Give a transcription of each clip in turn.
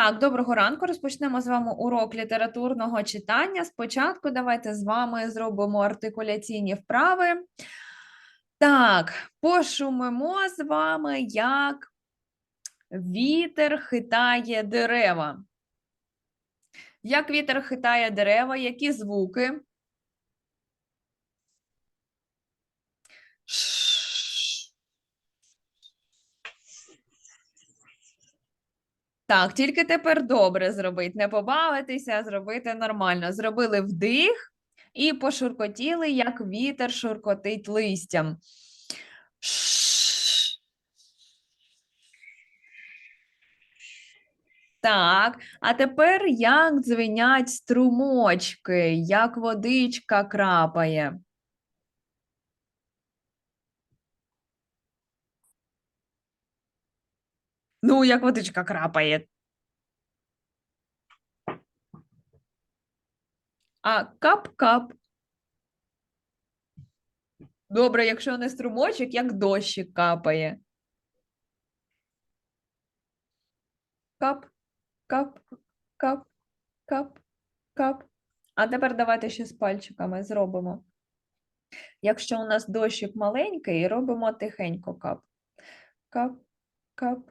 Так, доброго ранку. Розпочнемо з вами урок літературного читання. Спочатку давайте з вами зробимо артикуляційні вправи. Так, пошумимо з вами, як вітер хитає дерева. Як вітер хитає дерева, які звуки? Ш. Так, тільки тепер добре зробити. Не побавитися, а зробити нормально. Зробили вдих і пошуркотіли, як вітер шуркотить листям. Так, а тепер як дзвенять струмочки, як водичка крапає. Ну, як водичка крапає. А кап-кап. Добре, якщо не струмочок, як дощик капає. Кап, кап, кап, кап, кап. А тепер давайте ще з пальчиками зробимо. Якщо у нас дощик маленький, робимо тихенько кап. Кап, кап,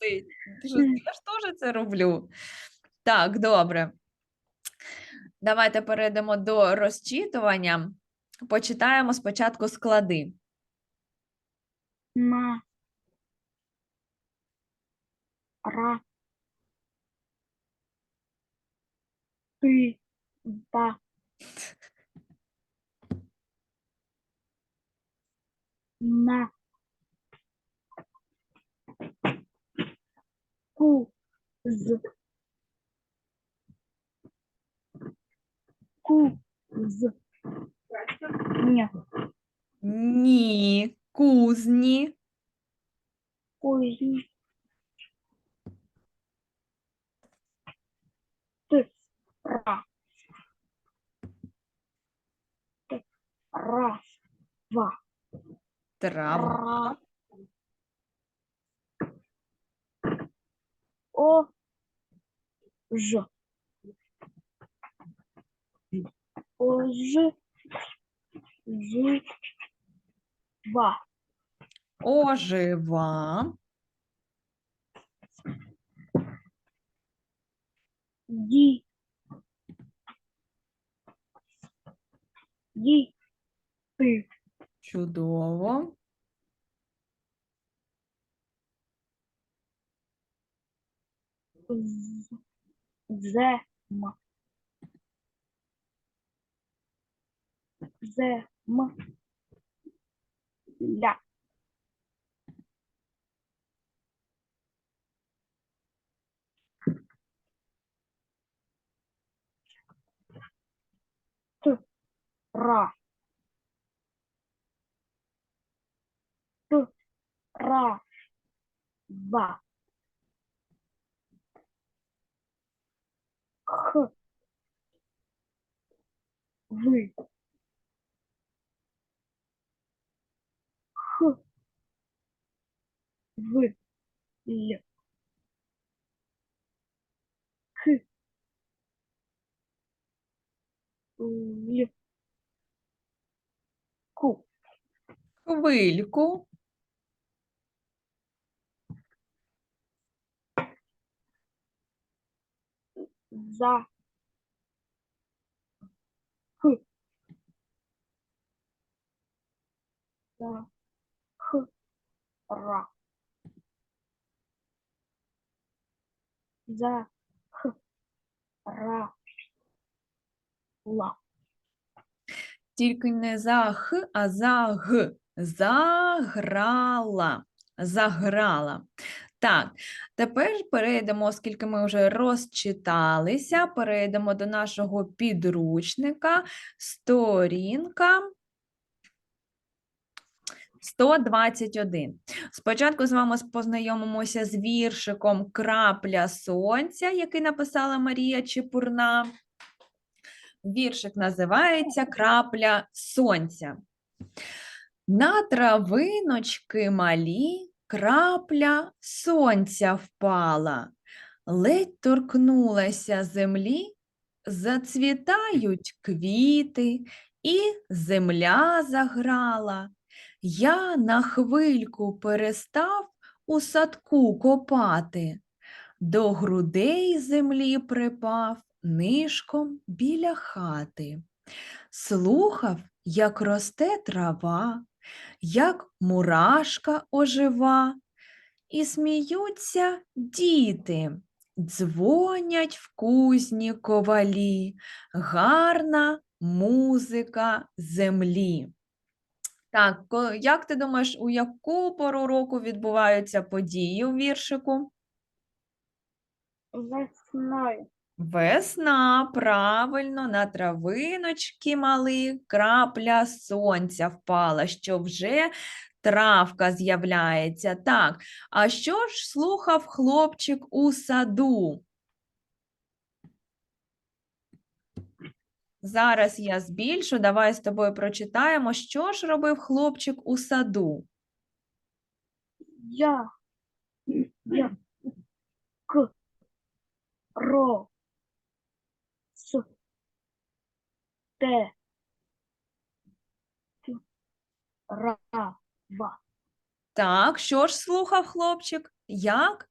Ти? Ти що, Я ж теж це роблю. Так, добре. Давайте перейдемо до розчитування. Почитаємо спочатку склади. на ра ти да на ку з ку з ні Ні, кузні, кузні ти ра ти ра ва трава, О. Ж. О. Ж. Ж. Ва. ожива, Ді. Ді. Чудово, Зем. Зем. Ля. Ра. Ра. Ва. Х. Вы. Х. Вы. Л. К. Л. Ку. хвильку, За. Х. За. Х. Ра. За. Х. Ра. Ла. тільки не за х, а за г. Заграла, заграла. Так, тепер перейдемо, оскільки ми вже розчиталися, перейдемо до нашого підручника, сторінка 121. Спочатку з вами познайомимося з віршиком Крапля сонця, який написала Марія Чепурна. Віршик називається Крапля сонця. На травиночки малі крапля сонця впала, ледь торкнулася землі, зацвітають квіти, і земля заграла. Я на хвильку перестав у садку копати, до грудей землі припав нишком біля хати. Слухав, як росте трава, як мурашка ожива, і сміються діти, дзвонять в кузні ковалі, гарна музика землі. Так, як ти думаєш, у яку пору року відбуваються події у віршику? Весною. Весна, правильно, на травиночки мали, крапля сонця впала, що вже травка з'являється. Так, а що ж слухав хлопчик у саду? Зараз я збільшу, давай з тобою прочитаємо, що ж робив хлопчик у саду. Я. Я. К. Ро. Т. Т. Так, що ж слухав хлопчик? Як?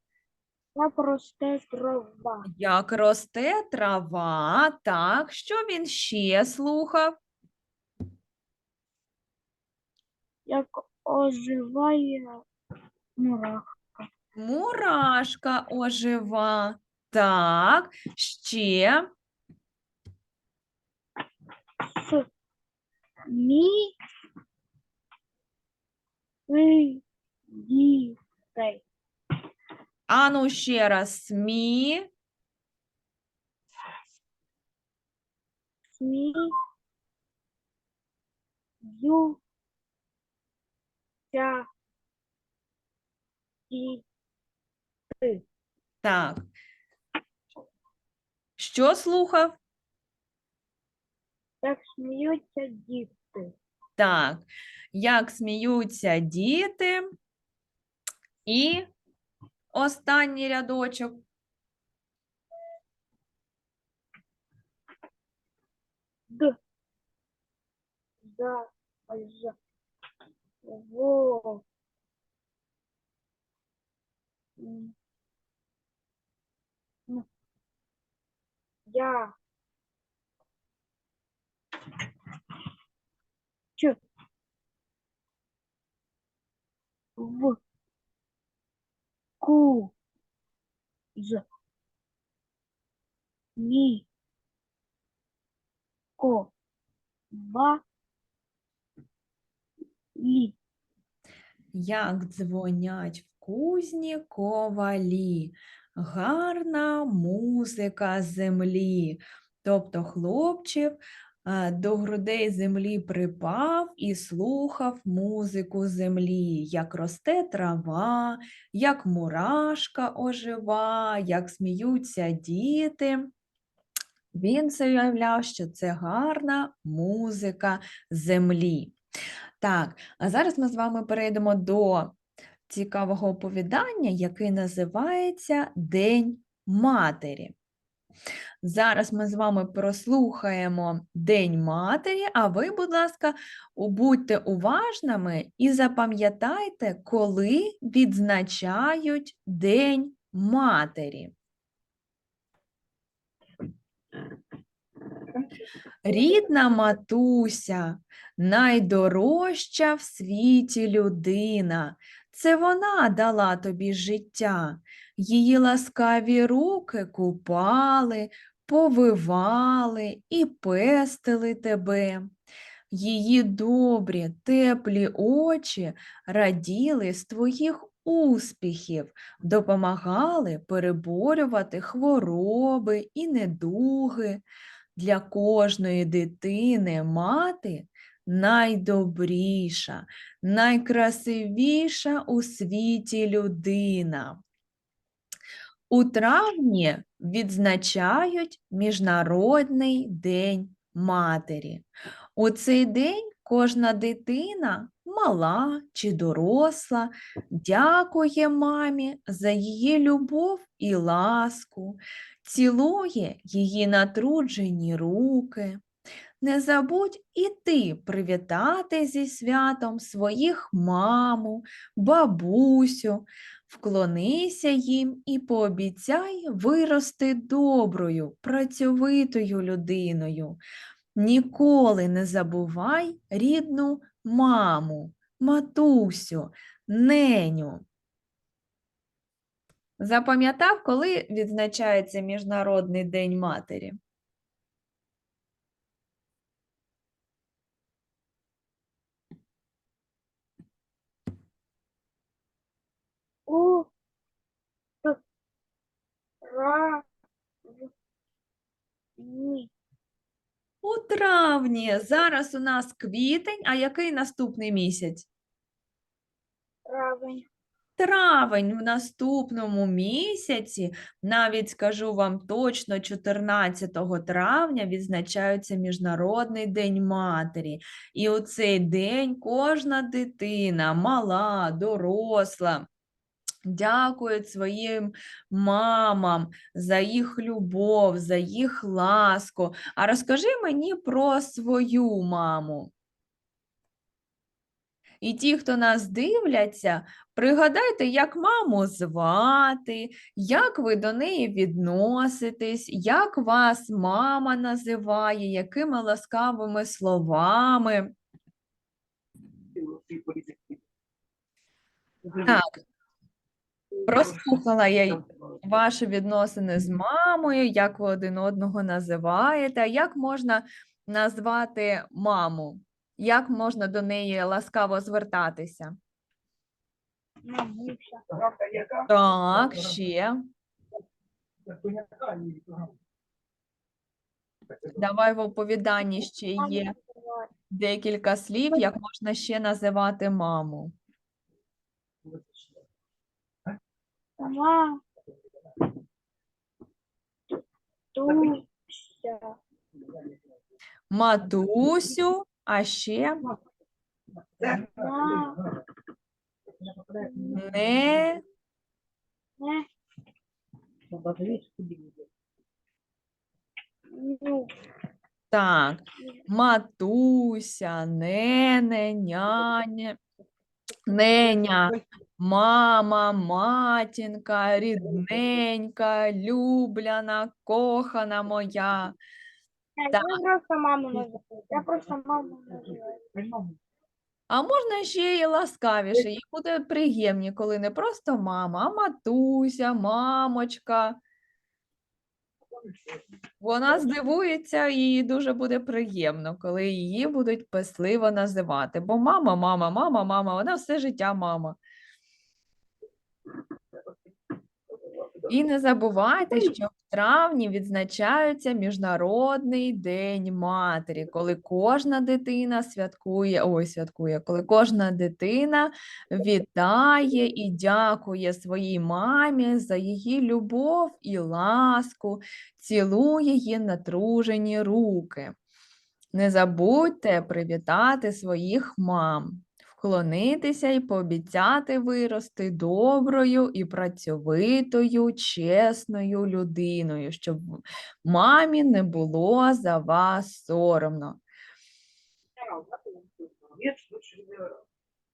Я росте трава. Як росте трава, так, що він ще слухав? Як оживає мурах. Мурашка ожива. Так, ще Мі. Ви. Дітей. ану ще раз смі, Смі. Ю. Тя. І. так. Що слухав? Так сміються діти. Так, як сміються діти. І останній рядочок. Д. За. З. Во. Я. Ч. В. Ку. З. Ні. Ко. Ва. Лі. Як дзвонять в кузні ковалі, гарна музика землі. Тобто хлопчик до грудей землі припав і слухав музику землі, як росте трава, як мурашка ожива, як сміються діти. Він заявляв, що це гарна музика землі. Так, а зараз ми з вами перейдемо до цікавого оповідання, яке називається День Матері. Зараз ми з вами прослухаємо День Матері, а ви, будь ласка, будьте уважними і запам'ятайте, коли відзначають День Матері. Рідна матуся, найдорожча в світі людина. Це вона дала тобі життя. Її ласкаві руки купали, повивали і пестили тебе. Її добрі, теплі очі раділи з твоїх успіхів, допомагали переборювати хвороби і недуги. Для кожної дитини мати найдобріша, найкрасивіша у світі людина. У травні відзначають Міжнародний день матері. У цей день кожна дитина, мала чи доросла, дякує мамі за її любов і ласку, цілує її натруджені руки. Не забудь і ти привітати зі святом своїх маму, бабусю, вклонися їм і пообіцяй вирости доброю, працьовитою людиною. Ніколи не забувай рідну маму, матусю, неню. Запам'ятав, коли відзначається Міжнародний день матері? У. Т. Ра. В. Ні. У травні. Зараз у нас квітень, а який наступний місяць? Травень. Травень в наступному місяці, навіть скажу вам точно, 14 травня відзначається Міжнародний день матері. І у цей день кожна дитина, мала, доросла, дякують своїм мамам за їх любов, за їх ласку. А розкажи мені про свою маму. І ті, хто нас дивляться, пригадайте, як маму звати, як ви до неї відноситесь, як вас мама називає, якими ласкавими словами. Так, прослухала я ваші відносини з мамою, як ви один одного називаєте, як можна назвати маму? Як можна до неї ласкаво звертатися? Мамуся. Так, ще. Давай в оповіданні ще є декілька слів, як можна ще називати маму. Сама. Туся. Матусю, а ще Ма. не Не. Ну. так. Матуся, нене, няня, неня, мама, матінка, рідненька, любляна, кохана моя. Я просто маму називаю. Я просто маму називаю. А можна ще й ласкавіше, їй буде приємні, коли не просто мама, а матуся, мамочка. Вона здивується і їй дуже буде приємно, коли її будуть песливо називати. Бо мама, мама, мама, мама, вона все життя мама. І не забувайте, що в травні відзначається Міжнародний день матері, коли кожна дитина святкує, ой, святкує, коли кожна дитина вітає і дякує своїй мамі за її любов і ласку, цілує її натружені руки. Не забудьте привітати своїх мам, вклонитися і пообіцяти вирости доброю і працьовитою, чесною людиною, щоб мамі не було за вас соромно.